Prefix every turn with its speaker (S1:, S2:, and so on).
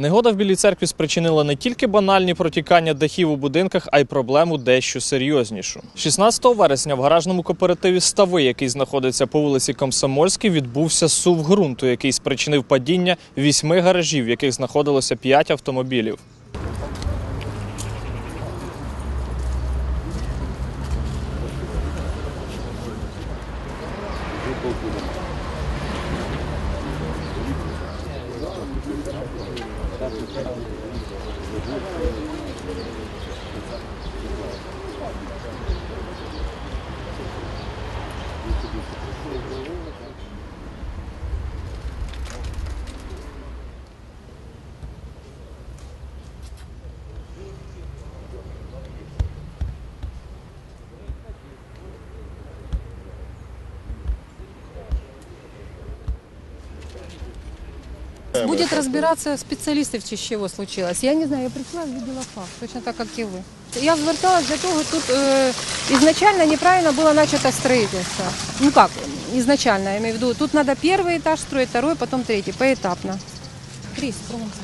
S1: Негода в Білій церкві спричинила не тільки банальні протікання дахів у будинках, а й проблему дещо серйознішу. 16 вересня в гаражному кооперативі Стави, який знаходиться по вулиці Комсомольській, відбувся сув ґрунту, який спричинив падіння вісьми гаражів, в яких знаходилося п'ять автомобілів. Thank you.
S2: Будет разбираться специалисты, в чего случилось. Я не знаю, я пришла, видела факт, точно так, як і ви. Я зверталась для того, тут э, изначально неправильно было начато строительство. Ну как, изначально, я имею в виду, тут надо первый этаж строить, второй, потом третий, поэтапно. Крис, промка.